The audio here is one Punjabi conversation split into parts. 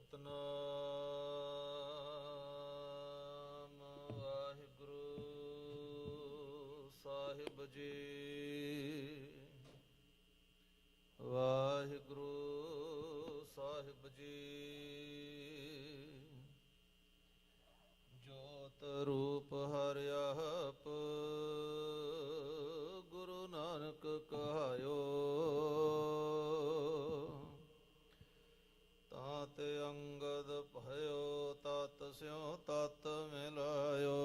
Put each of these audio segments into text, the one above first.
ਸਤਨਾਮ। ਵਾਹਿਗੁਰੂ ਸਾਹਿਬ ਜੀ। ਵਾਹਿਗੁਰੂ ਸਾਹਿਬ ਜੀ। ਜੋਤ ਰੂਪ ਹਰਿਆਪ ਗੁਰੂ ਨਾਨਕ ਕਹਾਇਓ। ਅੰਗਦ ਭਇਓ, ਤਤ ਸਿਉ ਤਤ ਮਿਲਾਇਓ।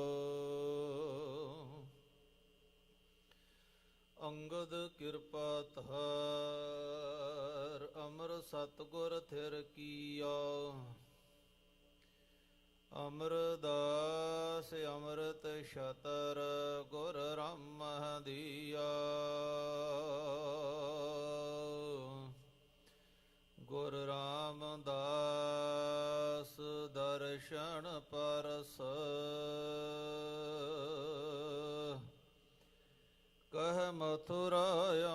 ਅੰਗਦ ਕਿਰਪਾ ਧਾਰ, ਅਮਰ ਸਤਗੁਰ ਥਿਰ ਕੀਆ। ਅਮਰਦਾਸ ਅੰਮ੍ਰਿਤ ਛਤਰ, ਗੁਰ ਰਾਮ ਦੀਆ। ਦਰਸ਼ਨ ਪਰਸ। ਕਹਿ ਮਥੁਰਾ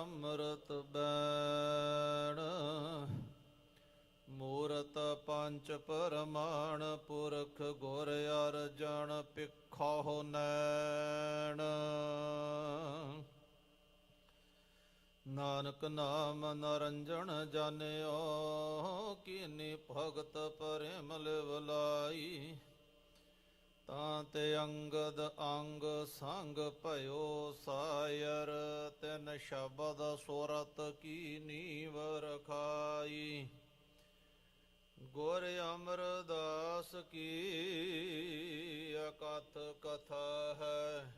ਅੰਮ੍ਰਿਤ ਬੈਣ। ਮੂਰਤ ਪੰਚ ਪਰਮਾਣ ਪੁਰਖ ਗੁਰ ਅਰਜਨ ਪਿਖੋ ਨੈਣ। ਨਾਨਕ ਨਾਮ ਨਰੰਜਣ ਜਾਣਿਓ ਕੀਨੀ ਭਗਤ ਪਰਮਲ ਵਲਾਈ। ਤਾਂ ਤੇ ਅੰਗਦ ਅੰਗ ਸੰਗ ਭਇਓ ਸਾਇਰ, ਤਿਨ ਸ਼ਬਦ ਸੁਰਤ ਕੀ ਨੀਵ ਰਖਾਈ। ਗੁਰ ਅਮਰਦਾਸ ਕੀ ਅਕਥ ਕਥਾ ਹੈ।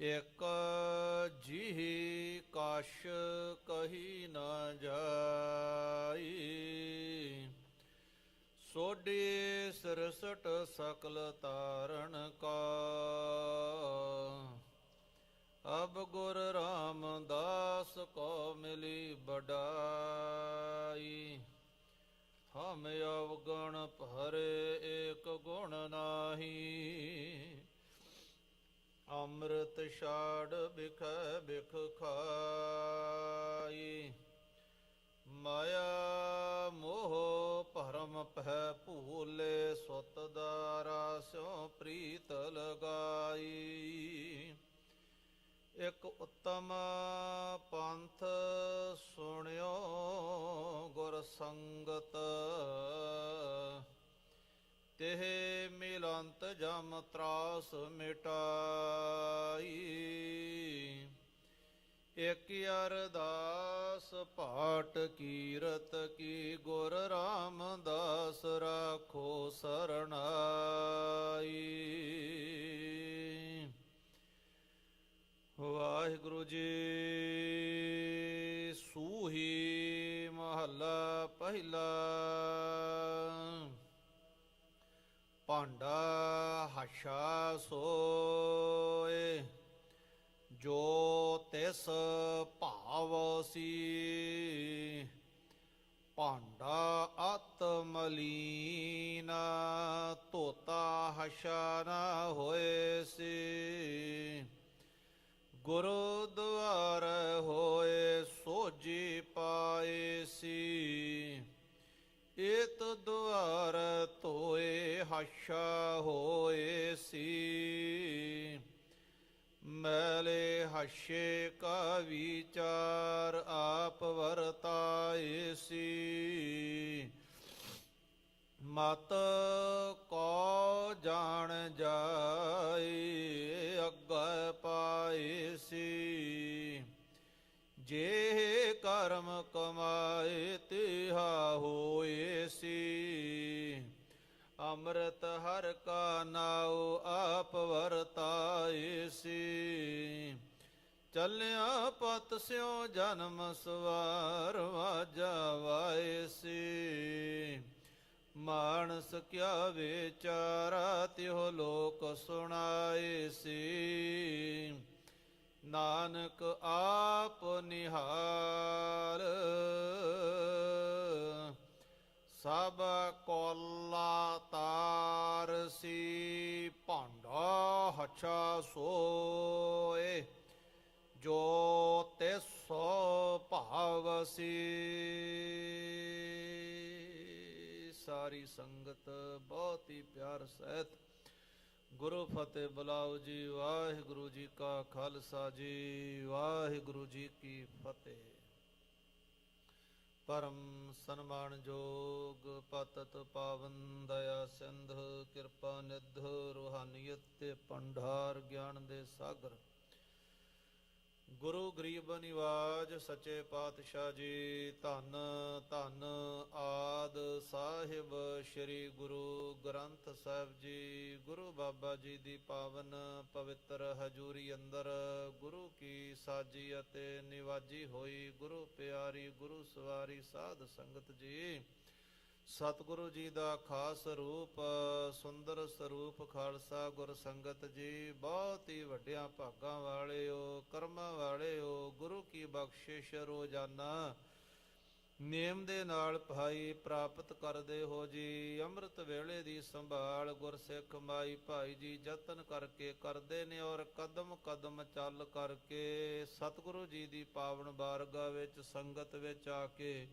ਇਕ ਜਿਹ ਕਾਸ਼ ਕਹੀ ਨਾ ਜਾਈ। ਸੋਢੀ ਸਰਸਟ ਸਕਲ ਤਾਰਨ ਕਾ। ਅਬ ਗੁਰ ਰਾਮਦਾਸ ਕੋ ਮਿਲੀ ਬਡਾਈ ਹਮ ਅਵਗਣ ਭਰੇ ਏਕ ਗੁਣ ਨਾਹੀ। ਅੰਮ੍ਰਿਤ ਛਾੜ ਬਿਖ ਬਿਖ ਖਾਈ। ਮਾਇਆ ਮੋਹ ਭਰਮ ਪਹਿ ਭੂਲੇ ਸੁਤ ਦਾਰਾ ਸਿਉ ਪ੍ਰੀਤ ਲਗਾਈ। ਇਕ ਉੱਤਮ ਪੰਥ ਸੁਣਿਓ ਗੁਰ ਸੰਗਤ। ਤਿਹ ਮਿਲੰਤ ਜਮ ਤਰਾਸ ਮਿਟਾਈ। ਇਕ ਅਰਦਾਸ ਪਾਟ ਕੀਰਤ ਕੀ ਗੁਰ ਰਾਮਦਾਸ ਰਾਖੋ ਸਰਣਾਈ। ਵਾਹਿਗੁਰੂ ਜੀ ਸੂਹੀ ਮਹੱਲਾ ਪਹਿਲਾ। ਭਾਂਡਾ ਹਸ਼ਾ ਸੋਏ। ਜੋ ਤਿਸ ਭਾਵ ਸੀ, ਭਾਂਡਾ ਅਤ ਮਲੀਨਾ, ਧੋਤਾ ਹਸ਼ਾ ਹੋਏ ਸੀ। ਗੁਰਦੁਆਰ ਹੋਏ ਸੋਜੀ ਪਾਏ ਸੀ। ਏਤ ਦੁਆਰ ਧੋਏ ਹਸ਼ਾ ਹੋਏ ਸੀ। ਮੈਲੇ ਹਸ਼ੇ ਕਾ ਵਿਚਾਰ ਆਪ ਵਰਤਾਏ ਸੀ ਮਤ ਕੋ ਜਾਣ ਜਾਏ ਅੱਗੇ ਪਾਏ ਸੀ ਜੇ ਕਰਮ ਕਮਾਏ ਤਿਹਾ ਹੋਏ ਸੀ ਅੰਮ੍ਰਿਤ ਹਰ ਚੱਲਿਆ ਪਤ ਸਿਉ ਜਨਮ ਸਵਾਰ ਵਾਜਾ ਵਾਏ ਸੀ। ਮਾਨਸ ਕਿਆ ਵਿਚਾਰਾ ਤਿਉ ਲੋਕ ਸੁਣਾਏ ਸੀ। ਨਾਨਕ ਆਪ ਨਿਹਾਲ। ਸਭ ਕੋਲਾ ਤਾਰ ਸੀ, ਭਾਂਡਾ ਹਛਾ ਸੋਏ। ਜੋ ਤੇ ਸੋ ਭਾਵਸੀ। ਸਾਰੀ ਸੰਗਤ ਬਹੁਤ ਹੀ ਪਿਆਰ ਸਹਿਤ ਗੁਰੂ ਫਤਿਹ ਬੁਲਾਓ ਜੀ, ਵਾਹਿਗੁਰੂ ਜੀ ਕਾ ਖਾਲਸਾ ਜੀ, ਵਾਹਿਗੁਰੂ ਜੀ ਕੀ ਫਤਿਹ। ਪਰਮ ਸਨਮਾਨਯੋਗ ਪਤਤ ਪਾਵਨ ਦਇਆ ਸਿੰਧ, ਕਿਰਪਾ ਨਿਧ ਰੂਹਾਨੀਅਤ ਤੇ ਪੰਡਾਰ ਗਿਆਨ ਦੇ ਸਾਗਰ। ਗੁਰੂ ਗਰੀਬ ਨਿਵਾਜ ਸੱਚੇ ਪਾਤਸ਼ਾਹ ਜੀ, ਧੰਨ ਧੰਨ ਆਦ ਸਾਹਿਬ ਸ੍ਰੀ ਗੁਰੂ ਗ੍ਰੰਥ ਸਾਹਿਬ ਜੀ, ਗੁਰੂ ਬਾਬਾ ਜੀ ਦੀ ਪਾਵਨ ਪਵਿੱਤਰ ਹਜੂਰੀ ਅੰਦਰ ਗੁਰੂ ਕੀ ਸਾਜੀ ਅਤੇ ਨਿਵਾਜੀ ਹੋਈ, ਗੁਰੂ ਪਿਆਰੀ, ਗੁਰੂ ਸਵਾਰੀ ਸਾਧ ਸੰਗਤ ਜੀ। ਸਤਿਗੁਰੂ ਜੀ ਦਾ ਖਾਸ ਰੂਪ, ਸੁੰਦਰ ਸਰੂਪ ਖਾਲਸਾ ਗੁਰ ਸੰਗਤ ਜੀ, ਬਹੁਤ ਹੀ ਵੱਡਿਆਂ ਭਾਗਾਂ ਵਾਲੇ ਹੋ ਕਰਮਾਂ ਵਾਲੇ ਹੋ ਗੁਰੂ ਕੀ ਬਖਸ਼ਿਸ਼ ਰੋਜ਼ਾਨਾ। ਨੇਮ ਦੇ ਨਾਲ ਭਾਈ ਪ੍ਰਾਪਤ ਕਰਦੇ ਹੋ ਜੀ, ਅੰਮ੍ਰਿਤ ਵੇਲੇ ਦੀ ਸੰਭਾਲ ਗੁਰਸਿੱਖ ਮਾਈ ਭਾਈ ਜੀ ਯਤਨ ਕਰਕੇ ਕਰਦੇ ਨੇ ਔਰ ਕਦਮ ਕਦਮ ਚੱਲ ਕਰਕੇ ਸਤਿਗੁਰੂ ਜੀ ਦੀ ਪਾਵਨ ਬਾਰਗਾ ਵਿੱਚ ਸੰਗਤ ਵਿੱਚ ਆ ਕੇ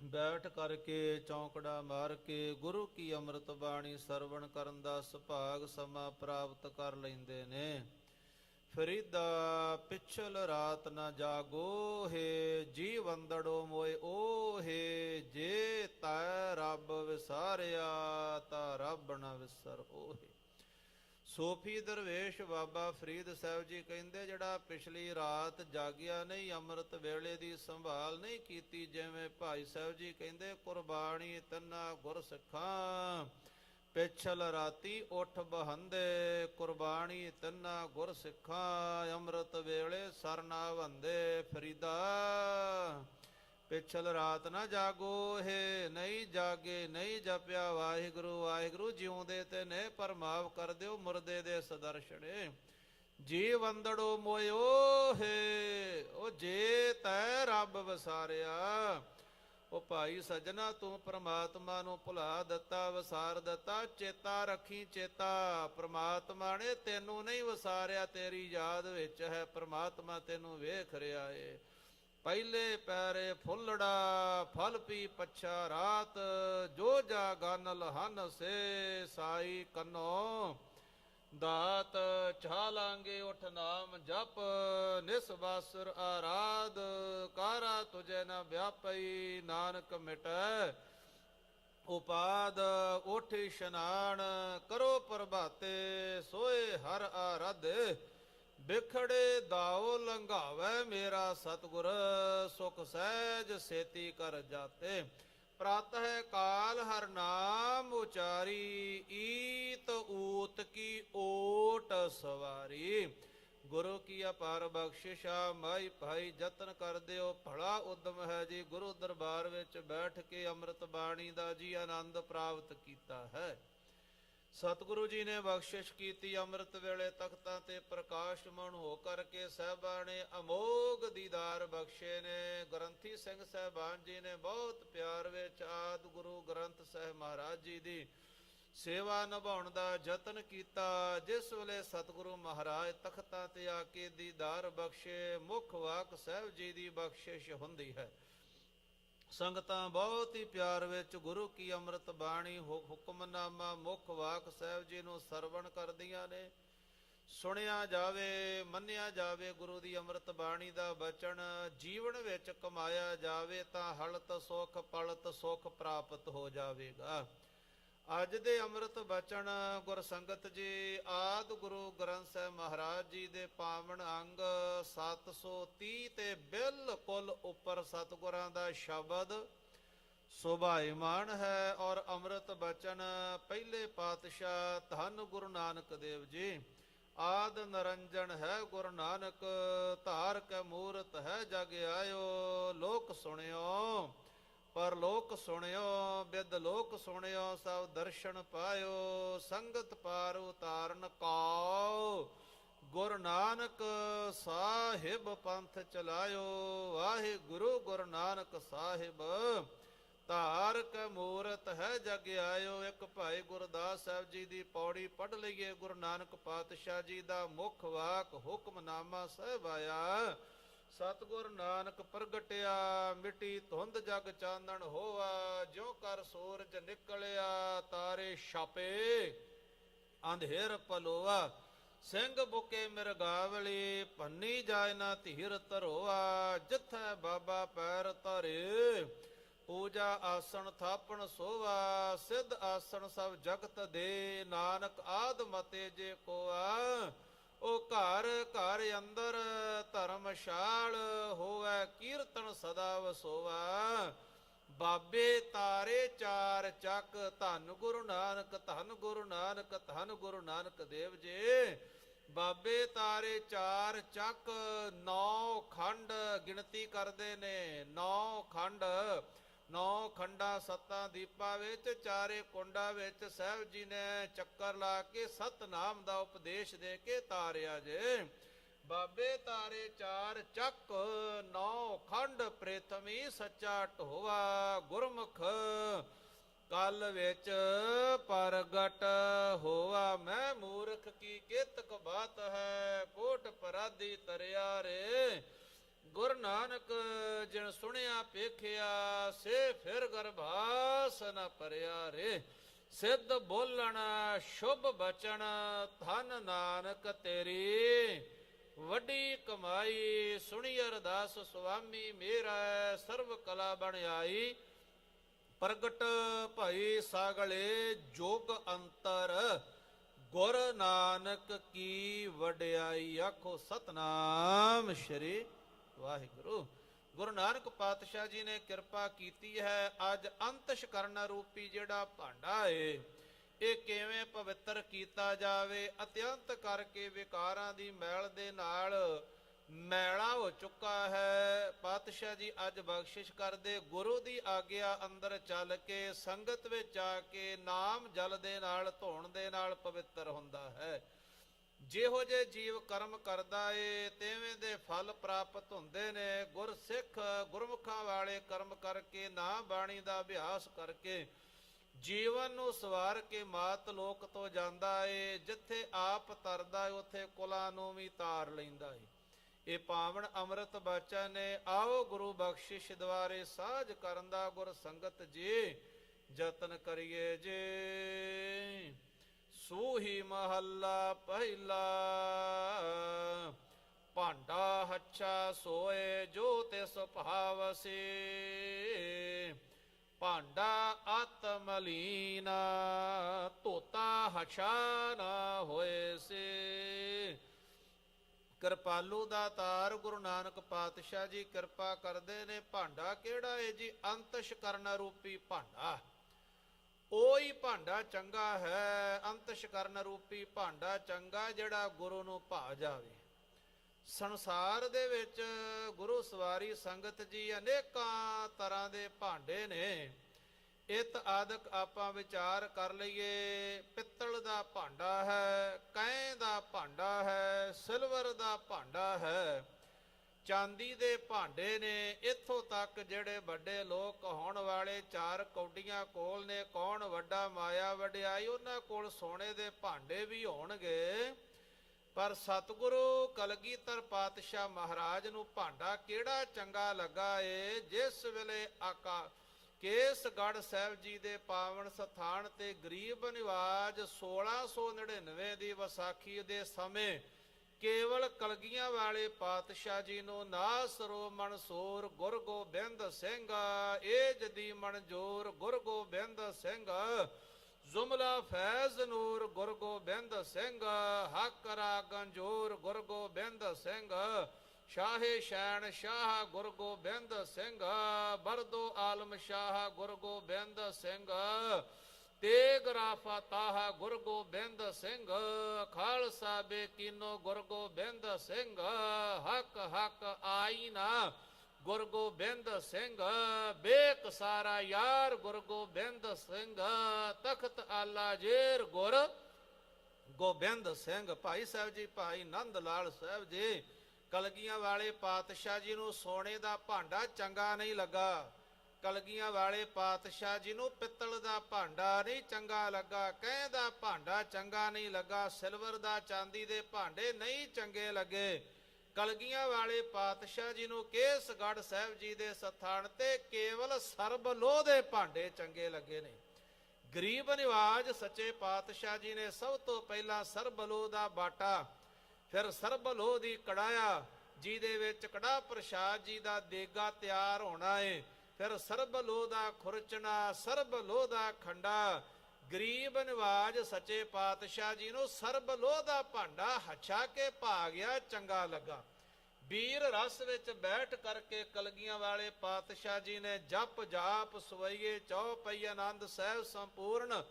ਬੈਠ ਕਰਕੇ ਚੌਂਕੜਾ ਮਾਰ ਕੇ ਗੁਰੂ ਕੀ ਅੰਮ੍ਰਿਤ ਬਾਣੀ ਸਰਵਣ ਕਰਨ ਦਾ ਸੁਭਾਗ ਸਮਾਂ ਪ੍ਰਾਪਤ ਕਰ ਲੈਂਦੇ ਨੇ। ਫਰੀਦਾ, ਪਿਛਲ ਰਾਤ ਨਾ ਜਾਗੋ ਹੈ ਜੀ ਵੰਦੜੋ ਮੋਏ ਓਹੇ ਜੇ ਤੈ ਰੱਬ ਵਿਸਾਰਿਆ ਤਾਂ ਰੱਬ ਨਾ ਵਿਸਰ ਓਹੇ ਸੋਫੀ ਦਰਵੇਸ਼ ਬਾਬਾ ਫਰੀਦ ਸਾਹਿਬ ਜੀ ਕਹਿੰਦੇ, ਜਿਹੜਾ ਪਿਛਲੀ ਰਾਤ ਜਾਗਿਆ ਨਹੀਂ, ਅੰਮ੍ਰਿਤ ਵੇਲੇ ਦੀ ਸੰਭਾਲ ਨਹੀਂ ਕੀਤੀ, ਜਿਵੇਂ ਭਾਈ ਸਾਹਿਬ ਜੀ ਕਹਿੰਦੇ, ਕੁਰਬਾਨੀ ਤੰਨਾ ਗੁਰ ਸਿੱਖਾਂ ਪਿਛਲ ਰਾਤੀ ਉਠ ਬਹੰਦੇ, ਕੁਰਬਾਨੀ ਤੰਨਾ ਗੁਰ ਸਿੱਖਾਂ ਅੰਮ੍ਰਿਤ ਵੇਲੇ ਸਰਨਾ ਵੰਦੇ ਫਰੀਦਾ। ਪਿਛਲ ਰਾਤ ਨਾ ਜਾਗੋ ਹੈ ਨਹੀਂ ਜਾਗੇ, ਨਹੀਂ ਜਪਿਆ ਵਾਹਿਗੁਰੂ ਵਾਹਿਗੁਰੂ ਜਿਉਂਦੇ ਤੇ ਨੇ ਪਰਮਾਵ ਕਰ ਦਿਓ ਮੁਰਦੇ ਦੇ ਸਦਰਸ਼ਣੇ। ਜੀ ਵੰਦੜੋ ਮੋਇਓ, ਹੈ, ਉਹ ਜੇ ਤੈ ਰੱਬ ਵਸਾਰਿਆ। ਉਹ ਭਾਈ ਸਜਣਾ ਤੂੰ ਪ੍ਰਮਾਤਮਾ ਨੂੰ ਭੁਲਾ ਦਿੱਤਾ, ਵਸਾਰ ਦਿੱਤਾ, ਚੇਤਾ ਰੱਖੀ ਚੇਤਾ। ਪ੍ਰਮਾਤਮਾ ਨੇ ਤੈਨੂੰ ਨਹੀਂ ਵਸਾਰਿਆ, ਤੇਰੀ ਯਾਦ ਵਿੱਚ ਹੈ, ਪ੍ਰਮਾਤਮਾ ਤੈਨੂੰ ਵੇਖ ਰਿਹਾ ਏ। ਪਹਿਲੇ ਪੈਰੇ ਫੁੱਲੜਾ, ਫਲ ਪੀ ਪਛਾ ਰਾਤ, ਜੋ ਜਾ ਗਨ ਲਹਨ ਸੇ ਸਾਈ ਕੰਨੋ। ਦਾਤ ਛਾਲਾਂਗੇ ਉਠ ਨਾਮ ਜਪ ਨਿਸਵਾਸਰ ਆਰਾਧ, ਕਾਰਾ ਤੁਝੇ ਨ ਵਿਆਪਈ ਨਾਨਕ ਮਿਟੈ। ਉਪਾਦ ਉਠ ਇਸ਼ਨਾਨ, ਕਰੋ ਪ੍ਰਭਾਤੇ ਸੋਏ ਹਰ ਆਰਧ। ਬਿਖੜੇ ਦਾਉ ਲੰਘਾਵੇ ਮੇਰਾ ਸਤਗੁਰ, ਸੁਖ ਸਹਿਜ ਸੇਤੀ ਕਰ ਜਾਤੇ। ਪ੍ਰਾਤः ਕਾਲ ਹਰ ਨਾਮ ਉਚਾਰੀ, ਈਤ ਊਤ ਕੀ ਓਟ ਸਵਾਰੀ। ਗੁਰੂ ਕੀ ਅਪਾਰ ਬਖਸ਼ਿਸ਼ਾ ਮਾਈ ਭਾਈ ਯਤਨ ਕਰਦਿਓ ਭਲਾ ਉਦਮ ਹੈ ਜੀ, ਗੁਰੂ ਦਰਬਾਰ ਵਿੱਚ ਬੈਠ ਕੇ ਅੰਮ੍ਰਿਤ ਬਾਣੀ ਦਾ ਜੀ ਆਨੰਦ ਪ੍ਰਾਪਤ ਕੀਤਾ ਹੈ। ਸਤਿਗੁਰੂ ਜੀ ਨੇ ਬਖਸ਼ਿਸ਼ ਕੀਤੀ ਅੰਮ੍ਰਿਤ ਵੇਲੇ ਤਖਤਾਂ ਤੇ ਪ੍ਰਕਾਸ਼ਮਣ ਹੋ ਕਰਕੇ ਸਹਿਬਾਂ ਨੇ ਅਮੋਗ ਦੀਦਾਰ ਬਖਸ਼ੇ ਨੇ। ਗ੍ਰੰਥੀ ਸਿੰਘ ਸਹਿਬਾਨ ਜੀ ਨੇ ਬਹੁਤ ਪਿਆਰ ਵਿੱਚ ਆਦ ਗੁਰੂ ਗ੍ਰੰਥ ਸਾਹਿਬ ਮਹਾਰਾਜ ਜੀ ਦੀ ਸੇਵਾ ਨਿਭਾਉਣ ਦਾ ਯਤਨ ਕੀਤਾ, ਜਿਸ ਵੇਲੇ ਸਤਿਗੁਰੂ ਮਹਾਰਾਜ ਤਖਤਾਂ ਤੇ ਆ ਕੇ ਦੀਦਾਰ ਬਖਸ਼ੇ, ਮੁਖ ਵਾਕ ਸਾਹਿਬ ਜੀ ਦੀ ਬਖਸ਼ਿਸ਼ ਹੁੰਦੀ ਹੈ। ਸੰਗਤਾਂ ਬਹੁਤ ਹੀ ਪਿਆਰ ਵਿੱਚ ਗੁਰੂ ਕੀ ਅੰਮ੍ਰਿਤ ਬਾਣੀ ਹੁਕਮਨਾਮਾ ਮੁਖ ਵਾਕ ਸਾਹਿਬ ਜੀ ਨੂੰ ਸਰਵਣ ਕਰਦੀਆਂ ਨੇ। ਸੁਣਿਆ ਜਾਵੇ, ਮੰਨਿਆ ਜਾਵੇ ਗੁਰੂ ਦੀ ਅੰਮ੍ਰਿਤ ਬਾਣੀ ਦਾ ਬਚਨ, ਜੀਵਨ ਵਿੱਚ ਕਮਾਇਆ ਜਾਵੇ ਤਾਂ ਹਲਤ ਸੁਖ, ਪਲਤ ਸੁਖ ਪ੍ਰਾਪਤ ਹੋ ਜਾਵੇਗਾ। ਅੱਜ ਦੇ ਅੰਮ੍ਰਿਤ ਬਚਨ ਗੁਰ ਸੰਗਤ ਜੀ, ਆਦ ਗੁਰੂ ਗ੍ਰੰਥ ਸਾਹਿਬ ਮਹਾਰਾਜ ਜੀ ਦੇ ਪਾਵਨ ਅੰਗ 730 ਤੇ ਬਿਲਕੁਲ ਉੱਪਰ ਸਤਿਗੁਰਾਂ ਦਾ ਸ਼ਬਦ ਸੁਭਾਇਮਾਨ ਹੈ ਔਰ ਅੰਮ੍ਰਿਤ ਬਚਨ ਪਹਿਲੇ ਪਾਤਸ਼ਾਹ ਧੰਨ ਗੁਰੂ ਨਾਨਕ ਦੇਵ ਜੀ, ਆਦ ਨਰੰਜਨ ਹੈ ਗੁਰੂ ਨਾਨਕ, ਧਾਰ ਕੈ ਮੂਰਤ ਹੈ ਜਗ ਆਇਓ, ਲੋਕ ਸੁਣਿਓ। ਪਰ ਲੋਕ ਸੁਣਿਓ, ਬਿਦ ਲੋਕ ਸੁਣਿਓ, ਸਭ ਦਰਸ਼ਨ ਪਾਇਓ, ਸੰਗਤ ਪਾਰ ਉਤਾਰਨ ਕਾਉ ਗੁਰੂ ਨਾਨਕ ਸਾਹਿਬ ਪੰਥ ਚਲਾਇਓ, ਵਾਹਿਗੁਰੂ ਗੁਰ ਨਾਨਕ ਸਾਹਿਬ। ਧਾਰਕ ਮੂਰਤ ਹੈ, ਜਗ ਆਇਓ, ਇੱਕ ਭਾਈ ਗੁਰਦਾਸ ਸਾਹਿਬ ਜੀ ਦੀ ਪੌੜੀ ਪੜ ਲਈਏ। ਗੁਰੂ ਨਾਨਕ ਪਾਤਸ਼ਾਹ ਜੀ ਦਾ ਮੁਖ ਵਾਕ, ਹੁਕਮਨਾਮਾ ਸਾਹਿਬ ਆਇਆ ਸਤਗੁਰ ਨਾਨਕ ਪ੍ਰਗਟਿਆ, ਮਿੱਟੀ ਧੁੰਦ ਜਗ ਚਾਨਣ ਹੋਵਾ ਜਿਉ ਕਰ ਸੂਰਜ ਨਿਕਲਿਆ, ਤਾਰੇ ਛਾਪੇ, ਅੰਧੇਰ ਪਲੋਆ, ਸਿੰਘ ਬੁਕੇ ਮਿਰਗਾਵਲੀ ਪੰਨੀ ਜਾਇ ਨਾ ਧੀਰ ਧਰੋਆ, ਜਿੱਥੈ ਬਾਬਾ ਪੈਰ ਧਰੇ, ਪੂਜਾ ਆਸਣ ਥਾਪਣ ਸੋਵਾ ਸਿੱਧ ਆਸਣ ਸਭ ਜਗਤ ਦੇ, ਨਾਨਕ ਆਦ ਮਤੇ ਜੇ ਕੋਆ। ਉਹ ਘਰ ਘਰ ਅੰਦਰ ਧਰਮਸ਼ਾਲ ਹੋਵੇ, ਕੀਰਤਨ ਸਦਾ ਵਸੋਵਾ। ਬਾਬੇ ਤਾਰੇ ਚਾਰ ਚੱਕ, ਧੰਨ ਗੁਰੂ ਨਾਨਕ, ਧੰਨ ਗੁਰੂ ਨਾਨਕ, ਧੰਨ ਗੁਰੂ ਨਾਨਕ ਦੇਵ ਜੀ। ਬਾਬੇ ਤਾਰੇ ਚਾਰ ਚੱਕ, ਨੌ ਖੰਡ ਗਿਣਤੀ ਕਰਦੇ ਨੇ, ਨੌ ਖੰਡ। ਨੌ ਖੰਡਾ ਸੱਤਾਂ ਦੀਪਾਂ ਵਿੱਚ, ਚਾਰੇ ਕੁੰਡਾਂ ਵਿੱਚ ਸਾਹਿਬ ਜੀ ਨੇ ਚੱਕਰ ਲਾ ਕੇ ਸਤਨਾਮ ਦਾ ਉਪਦੇਸ਼ ਦੇ ਕੇ ਤਾਰਿਆ ਜੇ। ਬਾਬੇ ਤਾਰੇ ਚਾਰ ਚੱਕ, ਨੌ ਖੰਡ ਪ੍ਰੇਤਮੀ ਸੱਚਾ ਢੋਵਾ ਗੁਰਮੁਖ। ਕਲ ਵਿੱਚ ਪ੍ਰਗਟ ਹੋਵਾ ਮੈਂ ਮੂਰਖ ਕੀ ਕਿਤਕ ਬਾਤ ਹੈ, ਕੋਟ ਪਰਾਦੀ ਤਰਿਆ ਰੇ। ਗੁਰ ਨਾਨਕ ਜਿਨ ਸੁਣਿਆ ਪੇਖਿਆ ਸੇ ਫਿਰ ਗਰਭਾਸ ਨ ਪਰਿਆ ਰੇ। ਸਿੱਧ ਬੋਲਣ, ਸ਼ੁਭ ਬਚਨ, ਧਨ ਨਾਨਕ ਤੇਰੀ। ਵੱਡੀ ਕਮਾਈ, ਸੁਣੀ ਅਰਦਾਸ, ਸੁਆਮੀ ਮੇਰਾ ਸਰਵ ਕਲਾ ਬਣ ਆਈ। ਪ੍ਰਗਟ ਭਾਈ ਸਾਗਲੇ ਜੋਗ ਅੰਤਰ, ਗੁਰ ਨਾਨਕ ਕੀ ਵਡਿਆਈ। ਆਖੋ ਸਤਨਾਮ ਸ਼੍ਰੀ ਵਾਹਿਗੁਰੂ। ਗੁਰੂ ਨਾਨਕ ਪਾਤਸ਼ਾਹ ਜੀ ਨੇ ਕਿਰਪਾ ਕੀਤੀ ਹੈ, ਅੱਜ ਅੰਤਿਸ਼ ਕਰਨ ਰੂਪੀ ਜਿਹੜਾ ਭਾਂਡਾ ਏ, ਇਹ ਕਿਵੇਂ ਪਵਿੱਤਰ ਕੀਤਾ ਜਾਵੇ, ਅਤਿਅੰਤ ਕਰਕੇ ਵਿਕਾਰਾਂ ਦੀ ਮੈਲ ਦੇ ਨਾਲ ਮੈਲਾ ਹੋ ਚੁੱਕਾ ਹੈ। ਪਾਤਸ਼ਾਹ ਜੀ ਅੱਜ ਬਖਸ਼ਿਸ਼ ਕਰਦੇ, ਗੁਰੂ ਦੀ ਆਗਿਆ ਅੰਦਰ ਚੱਲ ਕੇ, ਸੰਗਤ ਵਿੱਚ ਆ ਕੇ ਨਾਮ ਜਲ ਦੇ ਨਾਲ, ਧੋਣ ਦੇ ਨਾਲ ਪਵਿੱਤਰ ਹੁੰਦਾ ਹੈ। ਜਿਹੋ ਜੇ ਜੀਵ ਕਰਮ ਕਰਦਾ ਏ, ਤੇਵੇਂ ਦੇ ਫਲ ਪ੍ਰਾਪਤ ਹੁੰਦੇ ਨੇ। ਗੁਰ ਸਿੱਖ ਗੁਰਮੁਖਾਂ ਵਾਲੇ ਕਰਮ ਕਰਕੇ, ਨਾ ਬਾਣੀ ਦਾ ਅਭਿਆਸ ਕਰਕੇ, ਜੀਵਨ ਨੂੰ ਸਵਾਰ ਕੇ ਮਾਤ ਲੋਕ ਤੋਂ ਜਾਂਦਾ ਏ। ਜਿੱਥੇ ਆਪ ਤਰਦਾ ਏ, ਉੱਥੇ ਕੁਲਾਂ ਨੂੰ ਵੀ ਤਾਰ ਲੈਂਦਾ ਏ। ਇਹ ਪਾਵਨ ਅੰਮ੍ਰਿਤ ਬਚਨ ਨੇ ਆਓ ਗੁਰੂ ਬਖਸ਼ਿਸ਼ ਦੁਆਰੇ ਸਾਜ ਕਰਨ ਦਾ ਗੁਰ ਸੰਗਤ ਜੀ, ਯਤਨ ਕਰੀਏ ਜੇ। ਸੂਹੀ ਮਹੱਲਾ ਪਹਿਲਾ। ਭਾਂਡਾ ਹੱਛਾ ਸੋਏ ਜੋ ਤੇ ਸੁਭਾਵਸੀ ਭਾਂਡਾ ਆਤਮਲੀਨਾ ਧੋਤਾ ਹਛਾ ਨਾ ਹੋਏ ਸੇ। ਕਿਰਪਾਲੂ ਦਾ ਤਾਰ ਗੁਰੂ ਨਾਨਕ ਪਾਤਸ਼ਾਹ ਜੀ ਕਿਰਪਾ ਕਰਦੇ ਨੇ। ਭਾਂਡਾ ਕਿਹੜਾ ਹੈ ਜੀ? ਅੰਤਿਸ਼ ਕਰਨ ਰੂਪੀ ਭਾਂਡਾ। ਉਹੀ ਭਾਂਡਾ ਚੰਗਾ ਹੈ ਅੰਤਿਸ਼ ਕਰਨ ਰੂਪੀ ਭਾਂਡਾ ਚੰਗਾ ਜਿਹੜਾ ਗੁਰੂ ਨੂੰ ਭਾ ਜਾਵੇ। ਸੰਸਾਰ ਦੇ ਵਿੱਚ ਗੁਰੂ ਸਵਾਰੀ ਸੰਗਤ ਜੀ ਅਨੇਕਾਂ ਤਰ੍ਹਾਂ ਦੇ ਭਾਂਡੇ ਨੇ। ਇਤ ਆਦਿਕ ਆਪਾਂ ਵਿਚਾਰ ਕਰ ਲਈਏ, ਪਿੱਤਲ ਦਾ ਭਾਂਡਾ ਹੈ, ਕਾਂ ਦਾ ਭਾਂਡਾ ਹੈ, ਸਿਲਵਰ ਦਾ ਭਾਂਡਾ ਹੈ। ਚਾਂਦੀ ਦੇ ਭਾਂਡੇ ਨੇ, ਇੱਥੋਂ ਤੱਕ ਜਿਹੜੇ ਵੱਡੇ ਲੋਕ ਹੋਣ ਵਾਲੇ ਚਾਰ ਕੌਡੀਆਂ ਕੋਲ ਨੇ, ਕੌਣ ਵੱਡਾ ਮਾਇਆ ਵਡਿਆਈ, ਉਹਨਾਂ ਕੋਲ ਸੋਨੇ ਦੇ ਭਾਂਡੇ ਵੀ ਹੋਣਗੇ। ਪਰ ਸਤਿਗੁਰੂ ਕਲਗੀਧਰ ਪਾਤਸ਼ਾਹ ਮਹਾਰਾਜ ਨੂੰ ਭਾਂਡਾ ਕਿਹੜਾ ਚੰਗਾ ਲੱਗਾ ਏ? ਜਿਸ ਵੇਲੇ ਆਕਾ ਕੇਸਗੜ ਸਾਹਿਬ ਜੀ ਦੇ ਪਾਵਨ ਸਥਾਨ ਤੇ ਗਰੀਬ ਨਿਵਾਜ 1699 ਦੀ ਵਿਸਾਖੀ ਦੇ ਸਮੇਂ ਕੇਵਲ ਕਲਗੀਆਂ ਵਾਲੇ ਪਾਤਸ਼ਾਹ ਜੀ ਨੂੰ ਨਾਸਰੋ ਮਨਸੂਰ ਗੁਰ ਗੋਬਿੰਦ ਸਿੰਘ। ਏ ਜਦੀ ਮਨਜੂਰ ਗੁਰ ਗੋਬਿੰਦ ਸਿੰਘ। ਜ਼ੁਮਲਾ ਫੈਜ਼ ਨੂਰ ਗੁਰ ਗੋਬਿੰਦ ਸਿੰਘ। ਹੱਕ ਰਾ ਗੰਜੂਰ ਗੁਰ ਗੋਬਿੰਦ ਸਿੰਘ। ਸ਼ਾਹੇ ਸ਼ੈਣ ਸ਼ਾਹ ਗੁਰ ਗੋਬਿੰਦ ਸਿੰਘ। ਬਰਦੋ ਆਲਮ ਸ਼ਾਹ ਗੁਰ ਗੋਬਿੰਦ ਸਿੰਘ। ਤੇਗ ਰਾਫਾ ਤਾਹ ਗੁਰ ਗੋਬਿੰਦ ਸਿੰਘ, ਖਾਲਸਾ ਬੇਕੀਨੋ ਗੁਰ ਗੋਬਿੰਦ ਸਿੰਘ, ਹੱਕ ਹੱਕ ਆਈਨਾ ਗੁਰ ਗੋਬਿੰਦ ਸਿੰਘ, ਬੇਕ ਸਾਰਾ ਯਾਰ ਗੁਰ ਗੋਬਿੰਦ ਸਿੰਘ, ਤਖਤ ਆਲਾ ਜੇਰ ਗੁਰ ਗੋਬਿੰਦ ਸਿੰਘ। ਭਾਈ ਸਾਹਿਬ ਜੀ, ਭਾਈ ਨੰਦ ਲਾਲ ਸਾਹਿਬ ਜੀ, ਕਲਗੀਆਂ ਵਾਲੇ ਪਾਤਸ਼ਾਹ ਜੀ ਨੂੰ ਸੋਨੇ ਦਾ ਭਾਂਡਾ ਚੰਗਾ ਨਹੀਂ ਲੱਗਾ। ਕਲਗੀਆਂ ਵਾਲੇ ਪਾਤਸ਼ਾਹ ਜੀ ਨੂੰ ਪਿੱਤਲ ਦਾ ਭਾਂਡਾ ਨਹੀਂ ਚੰਗਾ ਲੱਗਾ ਕਹਿ ਦਾ ਭਾਂਡਾ ਚੰਗਾ ਨਹੀਂ ਲੱਗਾ, ਸਿਲਵਰ ਦਾ ਚਾਂਦੀ ਦੇ ਭਾਂਡੇ ਨਹੀਂ ਚੰਗੇ ਲੱਗੇ। ਕਲਗੀਆਂ ਵਾਲੇ ਪਾਤਸ਼ਾਹ ਜੀ ਨੂੰ ਕੇਸਗੜ੍ਹ ਸਾਹਿਬ ਜੀ ਦੇ ਸਥਾਨ ਤੇ ਕੇਵਲ ਸਰਬ ਲੋਹ ਦੇ ਭਾਂਡੇ ਚੰਗੇ ਲੱਗੇ ਨੇ। ਗਰੀਬ ਨਿਵਾਜ ਸੱਚੇ ਪਾਤਸ਼ਾਹ ਜੀ ਨੇ ਸਭ ਤੋਂ ਪਹਿਲਾਂ ਸਰਬਲੋ ਦਾ ਬਾਟਾ, ਫਿਰ ਸਰਬਲੋ ਦੀ ਕੜਾਇਆ, ਜਿਹਦੇ ਵਿੱਚ ਕੜਾ ਪ੍ਰਸ਼ਾਦ ਜੀ ਦਾ ਦੇਗਾ ਤਿਆਰ ਹੋਣਾ ਏ। ਫਿਰ ਸਰਬਲੋ ਦਾ ਖੁਰਚਣਾ ਸਰਬਲੋ ਦਾ ਖੰਡਾ, ਗਰੀਬ ਨਿਵਾਜ ਸੱਚੇ ਪਾਤਸ਼ਾਹ ਜੀ ਨੂੰ ਸਰਬਲੋ ਦਾ ਭਾਂਡਾ ਹਛਾ ਕੇ ਭਾ ਗਿਆ ਚੰਗਾ ਲੱਗਾ। ਵੀਰ ਰਸ ਵਿੱਚ ਬੈਠ ਕਰਕੇ ਕਲਗੀਆਂ ਵਾਲੇ ਪਾਤਸ਼ਾਹ ਜੀ ਨੇ ਜਪ ਜਾਪ ਸਵਈਏ ਚੌਪਈ ਆਨੰਦ ਸਹਿਬ ਸੰਪੂਰਨ